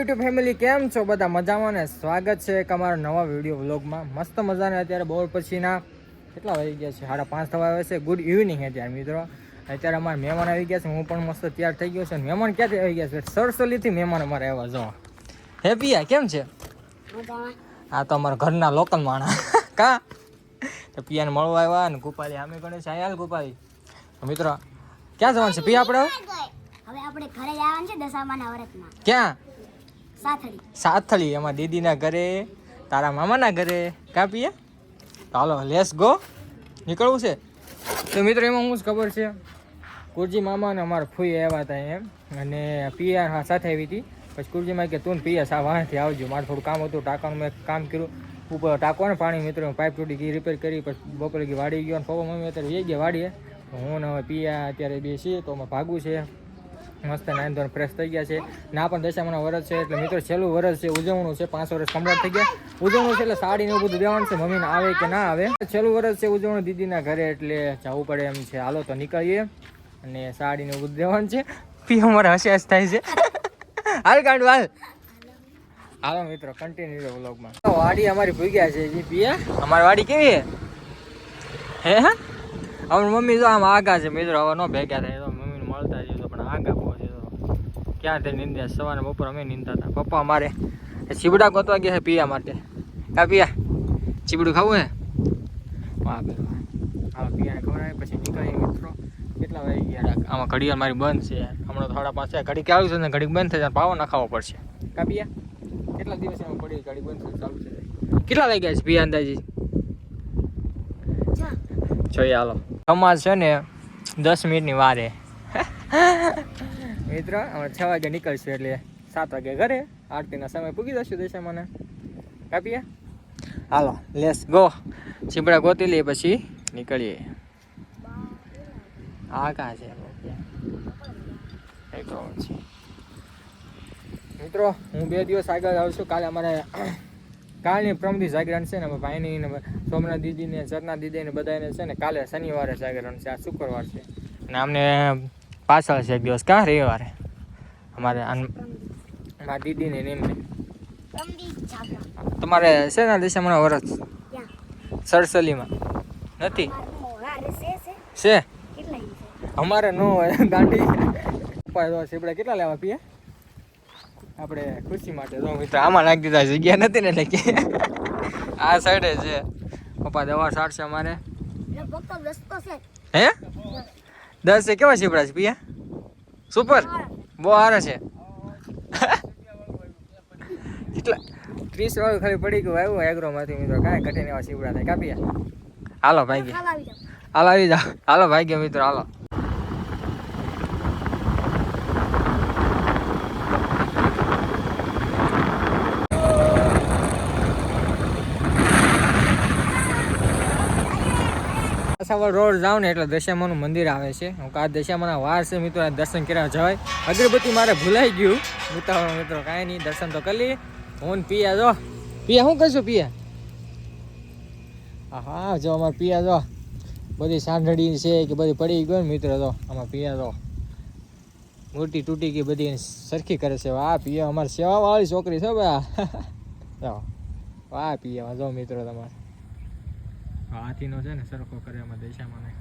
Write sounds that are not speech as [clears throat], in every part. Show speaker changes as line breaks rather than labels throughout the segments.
YouTube family કેમ છો? બધા મજામાં ને સ્વાગત છે એક અમારા નવા વીડિયો વ્લોગમાં મસ્ત મજાને અત્યારે બપોર પછીના કેટલા વાગી ગયા છે? સાડા પાંચ થવા આવે છે. ગુડ ઇવનિંગ અત્યારે મિત્રો. અત્યારે અમારા મહેમાન આવી ગયા છે. હું પણ મસ્ત તૈયાર થઈ ગયો છે. મહેમાન ક્યાંથી આવી ગયા છે? સરસલીથી મહેમાન અમારે આવ્યા જો હે પિયા કેમ છે? આ તો અમારા ઘરના લોકલ માણા [laughs] કા? તો પિયાને મળવા આવ્યા અને ગોપાલી આમે ગણે છે. આયા ગોપાલી. મિત્રો ક્યાં જવાનું છે? પિયા આપણે
હવે આપણે ઘરે જવાનું છે દશામાના વ્રતમાં.
ક્યાં?
સાથળી.
એમાં દીદીના ઘરે, તારા મામાના ઘરે કાપીએ તો હાલો લેસ ગો નીકળવું છે? તો મિત્રો, એમાં હું જ ખબર છે કુરજી મામા અને અમારા ફૂઈ આવ્યા હતા એમ, અને પિયા સાથે આવી હતી. પછી કુરજીમાં કે તું પિયા સા વાહનથી આવજો. મારે થોડું કામ હતું ટાંકાનું મેં કામ કર્યું. ઉપર ટાંકો ને પાણી મિત્રો પાઇપ તૂટી ગઈ રિપેર કરી, પછી બપોરે વાડી ગયો પપ્પા મમ્મી અત્યારે જઈ ગયા વાડીએ. હું ને હવે પિયા અત્યારે બે છીએ, તો અમે ભાગવું છે. મસ્ત નાઈન ધોરણ ફ્રેશ થઈ ગયા છે. ના પણ દશામાના વરસ છે, એટલે મિત્રો છેલ્લું વરસ છે, ઉજવણું છે, પાંચ વર્ષ કમ્પ્લીટ થઈ ગયા. ઉજવણું છે એટલે સાડી નું બધું દેવાનું છે, મમ્મીને આવે કે ના આવે. છેલ્લું વરસ છે ઉજવણું દીદીના ઘરે, એટલે જવું પડે એમ છે. હાલો તો નીકળીએ અને સાડી ને એવું બધું દેવાનું છે. પી અમારે હસ્યાસ થાય છે. હાલ કાંડ હાલ હાલો મિત્રો કન્ટિન્યુ વ્લોગમાં વાડી અમારી ભૂગ્યા છે જી પીએ અમારી વાડી કેવી હે હે? અમારી મમ્મી જો આમ આગા છે, મિત્રો, હવે ન ભેગા થાય તો મમ્મીને મળતા જઈએ તો પણ આગા બહુ છે તો ક્યાં તે નિંદ્યા સવારે બપોર અમે નિંદતા હતા. પપ્પા અમારે ચીબડા ગોતવા ગયા છે પિયા માટે. કા પીયા ચીબડું ખાવું હે? વાહ બે વાહ. હા પિયાને ખવડાવે પછી નીકળીએ મિત્રો. કેટલા વાગી ગયા? આમાં ઘડિયાળ મારી બંધ છે હમણાં થોડા પાસે પાંચ ઘડી કે આવ્યું છે ને ઘડી બંધ થઈ જાય પાવો નખાવો પડશે. કા પીયા કેટલા દિવસ એમાં પડી ઘડી બંધ થઈ ચાલુ છે કેટલા વાગી ગયા છે પીયા અંદાજી? જોઈએ હાલો. અમાર છે ને દસ મિનિટની વારે. [laughs] મિત્ર અમે છ વાગે નીકળશું એટલે સાત વાગે ઘરે. આરતીના સમય પૂગી જશું દેશે મને. કાપીએ હાલો લેસ. ગો. ચીબડા ગોતી લઈએ પછી નીકળીએ. આ કાં છે. મિત્રો હું બે દિવસ આગળ આવું છું. કાલે અમારે [clears throat] કાલની પ્રમદી જાગરણ છે ને ભાઈની સોમનાથ દીદીને ચરના દીદીને બધાને છે ને કાલે શનિવારે જાગરણ છે આ શુક્રવાર છે. અને અમને પાછળ છે એક દિવસ. કા રવિવારે? અમારે આન- મારા દીદીને ને એમને. તમારે છે ને હમણાં વરસ? સરસલીમાં. નથી?
છે? છે
છે
કેટલા ઇંચ છે
અમારે નો ગાંડી સીપડા કેટલા લેવા પીએ? આપણે ખુશી માટે તો મિત્ર આમાં નાખી દીધા જગ્યા નથી ને એટલે કે. આ સાઈડે છે. પપ્પા દવા સાડશે અમારે. હે? દસ એ કેવા સીપડા છે પિયા? સુપર? બહુ સારા છે. કેટલા? ત્રીસ વાળું ખાલી પડી ગયું આવ્યું એગ્રોમાંથી મિત્રો કાંઈ ઘટે એવા સીપડા થાય. કાપીએ હાલો ભાઈ
હાલ આવી
હાલો આવી જાઓ. હાલો ભાઈ મિત્રો હાલો. સાવર રોડ જાઉં ને એટલે દશામાનું મંદિર આવે છે. હું આ દશામાના વાર છે મિત્રો દર્શન કર્યા જવાય. અગરબત્તી મારે ભૂલાઈ ગયું. ઉતાવળ મિત્રો કાંઈ નહીં, દર્શન તો કરી લઈએ. હું પિયા જો. પિયા, શું કરશું પિયા? હા જો અમારે પિયા જો. બધી સાંઢળી છે કે બધી પડી ગયો ને મિત્રો તો આમાં પિયા તો મૂર્તિ તૂટી ગઈ બધી સરખી કરે છે. વાહ, પિયા અમારી સેવાવાળી છોકરી છે ભાઈ. [laughs] વાહ, પિયા, જો મિત્રો તમારે. હાથીનો છે ને સરખો કરે એમાં દેશામાં ને.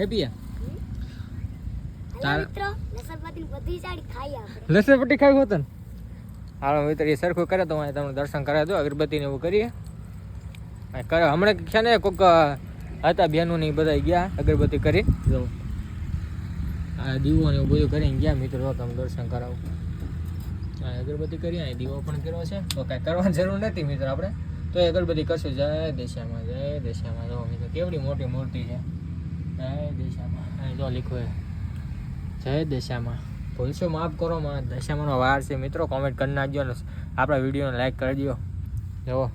હે પિયા.
હાલો
તાર-
મિત્રો લસણપતિ બધી સાડી ખાઈ આપણે.
લસણ પટ્ટી ખાવી હોત ને હાલો મિત્ર એ સરખું કરે તો હું તમને દર્શન કરાવી દો અગરબત્તી ને એવું કરીએ. કરે. હમણાં છે ને કોક હતા બેનું ને એ બધા ગયા અગરબત્તી કરી. જો. આ દીવો ને એવું બધું કરીને ગયા મિત્રો તમે દર્શન કરાવું. અગરબત્તી કરી દીવો પણ કર્યો છે. તો કાંઈ કરવાની જરૂર નથી મિત્રો આપણે. તો એ અગરબત્તી કરશું જય, દેશામાં જય, દેશામાં જો મિત્રો કેવડી મોટી મૂર્તિ છે. જય દેશામાં. જો લીખું જય દેશામાં. ભૂલશો માફ કરો માં. દશામાનો વાર છે. મિત્રો કોમેન્ટ કરી નાખજો ને આપણા વિડીયોને લાઈક કરી દો જુઓ.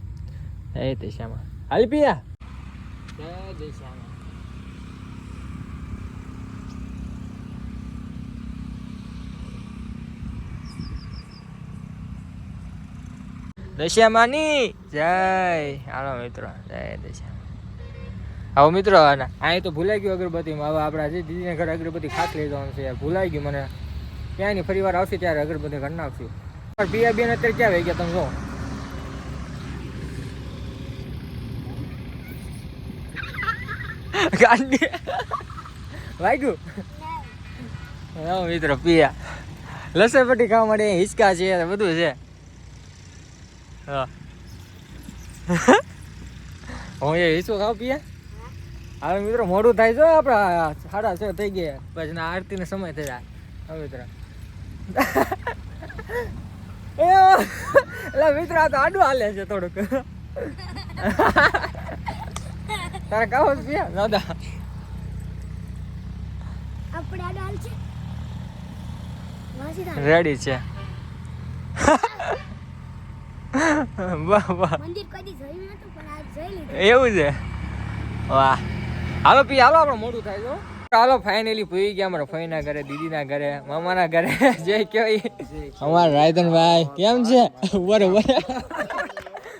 જય દેશામાં. હાલ પિયા. જય દેશામાં. દશામાની જય. હાલો મિત્રો. જય દશા હવે મિત્રો અહીં તો ભૂલાઈ ગયું અગરબત્તીમાં. હવે આપણા જે દીદીને ઘરે અગરબત્તી ખાસ લઈ જવાનું છે. ભૂલાઈ ગયું મને. ક્યાંય નહીં ફરી વાર આવશે ત્યારે અગરબત્તી કરી નાખશું. પિયા બેન અત્યારે ક્યાં વહી ગયા તમે જો? ગાંડી. વાગ્યું? હા મિત્રો પિયા લસણપટ્ટી ખાવા માટે હિંચકા છે બધું છે. હા. [laughs] હું એ હિંચકો ખાવ પીએ. હવે મિત્રો મોડું થાય છે આપણા સાડા છ થઈ ગયા. પછી ના આરતીનો સમય થઈ જાય હવે મિત્રો. [laughs] એ એટલે મિત્ર આ તો આડું હાલે છે થોડુંક. [laughs] તારે કહો પીએ? દાદા. રેડી છે. [laughs] વાહ વાહ.
મંદિર કોઈ દી જોયું નતું પણ આજ જોઈ લીધું.
એવું છે? વાહ. હાલો પી હાલો આપણે મોડું થાય છે હાલો ફાઇનલી પૂઈ ગયા અમારા ફઈના ઘરે દીદીના ઘરે મામાના ઘરે. [laughs] જય કેવાય અમારા રાયધનભાઈ કેમ છે? બરોબર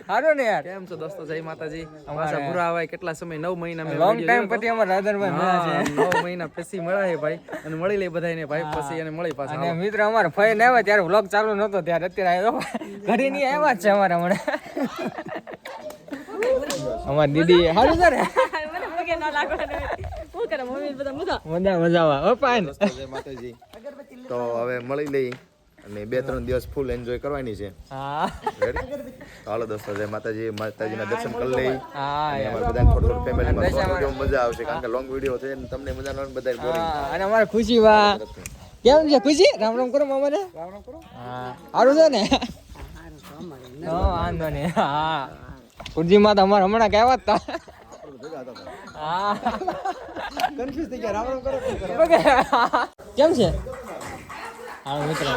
સારું ને યાર.
કેમ છો દોસ્તો? જય માતાજી.
અમારા
પાછા ભૂરા આવાય કેટલા સમય? નવ મહિના મેં
લોંગ ટાઈમ પછી અમારા રાયધનભાઈ મળ્યા છે.
નવ મહિના પછી મળ્યા ભાઈ. અને મળી લઈ બધાને ભાઈ પછી અને મળી પાછા.
અને મિત્ર અમારે ફઈ ને આવ્યા ત્યારે વ્લોગ ચાલુ નતો ત્યારે અત્યારે આવ્યો. ઘરે ની આવ્યા જ છે અમારા હમણાં. અમારી દીદી છે ને મજા? મજા ઓ પાન
તો હવે મળી લઈ અને બે ત્રણ દિવસ ફૂલ એન્જોય કરવાની છે. ચાલો હાલો દોસ્તો જય માતાજી માતાજીના દર્શન કરી લઈ.
હા
અને અમારા બધા થોડું ફેમિલીમાં થોડું મજા આવશે કારણ કે લોંગ વીડિયો છે અને તમને મજા ન બધા બોરિંગ
અને અમારે ખુશી વા. કેમ છે ખુશી? રામ રામ કરો મામાને. હા. સારું છે ને? હા વાંધો નહીં. હા ખુરજીમાં તો અમારે હમણાં કહેવા જ હા.
કન્ફ્યુઝ થઈ ગયા. રામ રામ કરો
કેમ છે? હા મિત્રો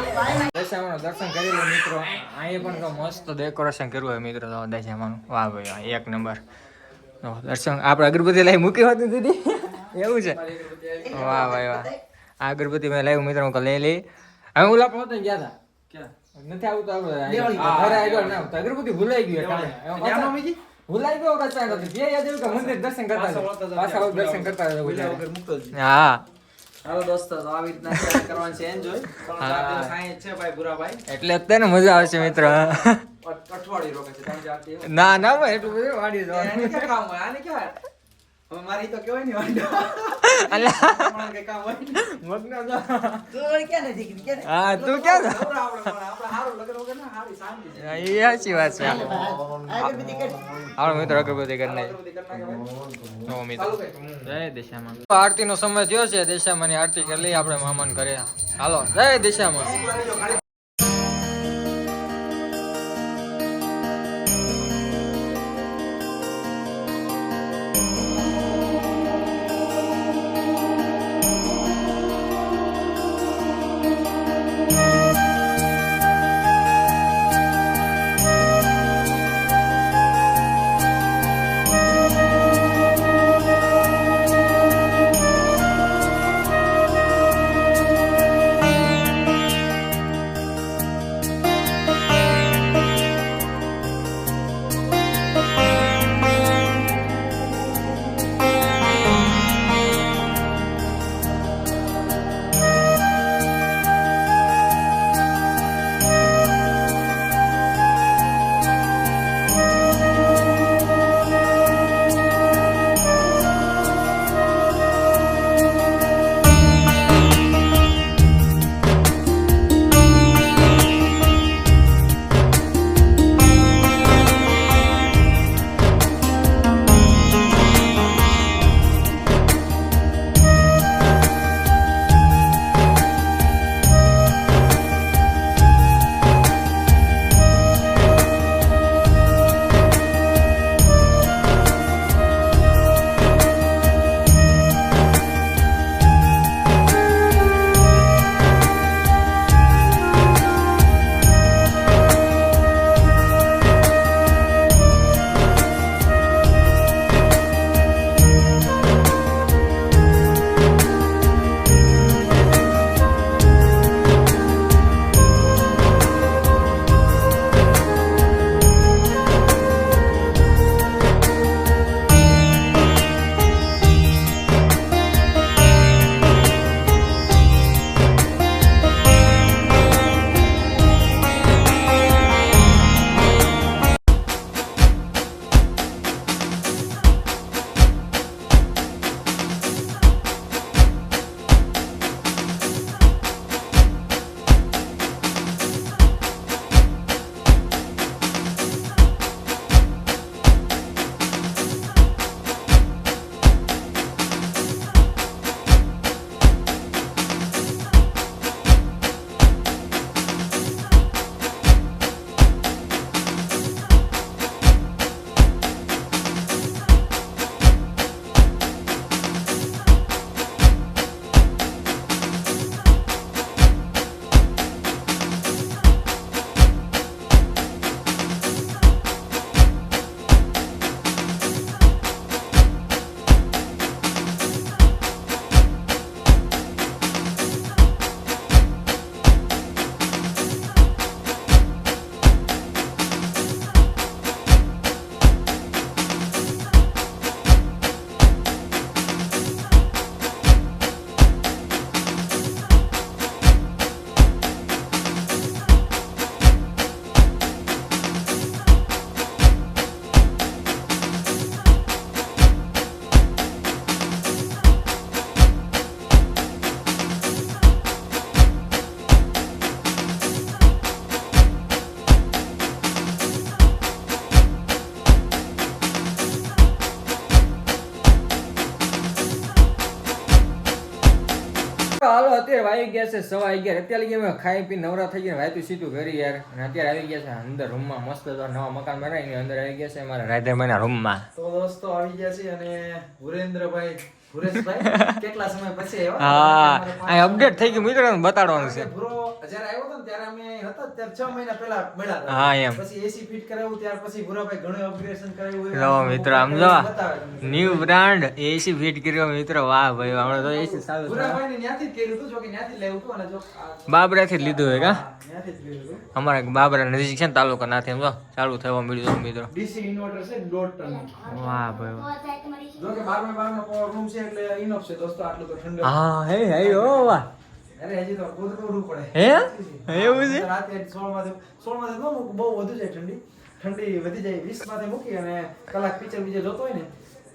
દશામાનું દર્શન કરી લો મિત્રો. અહીંયા પણ તો મસ્ત ડેકોરેશન કર્યું હોય મિત્રો. તો દશામાનું. વાહ ભાઈ વાહ એક નંબર. દર્શન આપણે અગરબત્તી લાવી મૂકી હતી દીદી? એવું છે? વાહ ભાઈ વાહ. આ અગરબત્તી મેં લાવ્યું મિત્રો હું લઈ લઈ. હવે ઓલા પહોંચી ગયા હતા નથી આવતું આપણું. અગરબત્તી ભૂલાઈ ગયું ટાણે. એમાં પાછા- ભૂલાઈ ગયો કચ્છા બે યાદ આવ્યું કે મંદિર દર્શન કરતા પાછા દર્શન કરતા હતા
ભૂલ્યા
બધા.
વગર મૂકતો જ.
હા.
હાલો દોસ્તો તો આવી રીતના કરવાનું છે enjoy. ત્રણ ચાર
હા.
દિવસ છે ભાઈ ભુરાભાઈ
એટલે અત્યારે મજા આવશે મિત્ર
અઠ- અઠવાડિયું રોકે છે. ત્રણ ચાર દિવસ.
ના ના ભાઈ એટલું બધું વાડી જવાનું?
આને? મારી તો કહેવાય ને વાંધો. [laughs]
અલા
કંઈ કામ હોય ને.
મગનો જો.
તું વળી ક્યાં નથી? ક્યાં?
હા તું ક્યાં
આપણે પણ. આપણે હારું લગ્ન વગર ના હારી શાંતિ છે.
એ સાચી વાત છે આપણો મિત્ર અગરબત્તી કરી નાખી
અગરબત્તી ભાઈ.
મિત્ર જય દિશામાં આરતી નો સમય થયો છે દિશામાં ની આરતી કરી લઈ આપણે મામન કરે હાલો જય દિશામાં વાગી ગયા છે, સવા અગિયાર અત્યારે અમે ખાઈ પી નવરા થઈ ગયા વાયતું સીધું ઘરે યાર. અને અત્યારે આવી ગયા છે, અંદર રૂમમાં મસ્ત નવા મકાન બનાવીને અંદર આવી ગયા છે અમારા રૂમ રૂમમાં.
તો દોસ્તો, આવી ગયા છે અને ભુરેન્દ્રભાઈ ભુરેશભાઈ કેટલા સમય પછી આવ્યા?
હા.
અમારે
અપડેટ થઈ ગયું મિત્રોને બતાડવાનું છે.
ભુરો જ્યારે આવ્યો હતો ને ત્યારે અમે હતા ત્યારે છ મહિના પહેલા મળ્યા
હા, એમ.
પછી એસી ફિટ કરાવ્યું ત્યાર પછી ભુરાભાઈ ઘણું અપગ્રેડેશન કરાવ્યું
લો મિત્રો આમ જો ન્યુ બ્રાન્ડ એસી ફિટ કર્યો મિત્રો વાહ ભાઈ હમણાં તો એસી સારું છે.
ભુરાભાઈને ન્યાંથી કર્યું હતું જો કે ન્યાંથી જ હતું અને જો આ-
બાબરાથી લીધું હોય કા?
જ કર્યું
અમારા બાબરા નજીક છે ને તાલુકા નાથી એમ જો ચાલુ થવા મળ્યું મિત્રો.
ડીસી ઇન્વર્ટર છે દોઢ ટન.
વાહ ભાઈ
જો કે રૂમ છે એટલે ઇનફ છે દોસ્તો આટલું તો ઠંડુ.
હા હે હે ઓ વાહ.
અરે હજી તો ગોદડું પડે.
હે? એવું છે?
રાતે સોળમાંથી સોળમાંથી ન બહુ વધુ જાય ઠંડી. ઠંડી વધી જાય વીસમાંથી મૂકી અને કલાક પિક્ચર બીજે જોતો હોય ને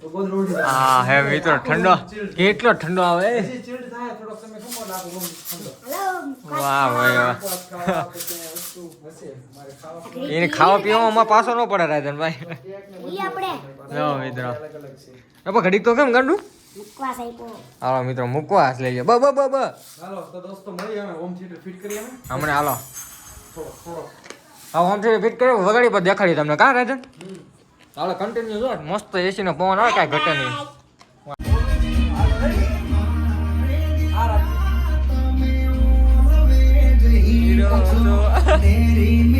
તો ગોદડું ઉડી
હા હે મિત્રો ઠંડો કેટલો ઠંડો આવે
હજી થાય સમય ઠંડો.
વાહ ભાઈ વાહ. એને ખાવા પીવામાં પાછો ન પડે રાજનભાઈ
ને
આપણે.
લો મિત્રો
અલગ અલગ છે.
આપણે ઘડીક તો કેમ ગાંડું?
મુકવાસ
હાલો મિત્રો મૂકવા લઈ લ્યો. બ બ બ બ.
હાલો તો દોસ્તો મળી અમે હોમ થિયેટર ફિટ કરી અમે
હમણે હાલો. હા હોમ થિયેટર ફિટ કર્યો વગાડી પર દેખાડી તમને. કા રાજન? હાલો કન્ટિન્યુ જો મસ્ત એસી નો પવન આવે કાંઈ ઘટે નહીં.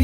[laughs]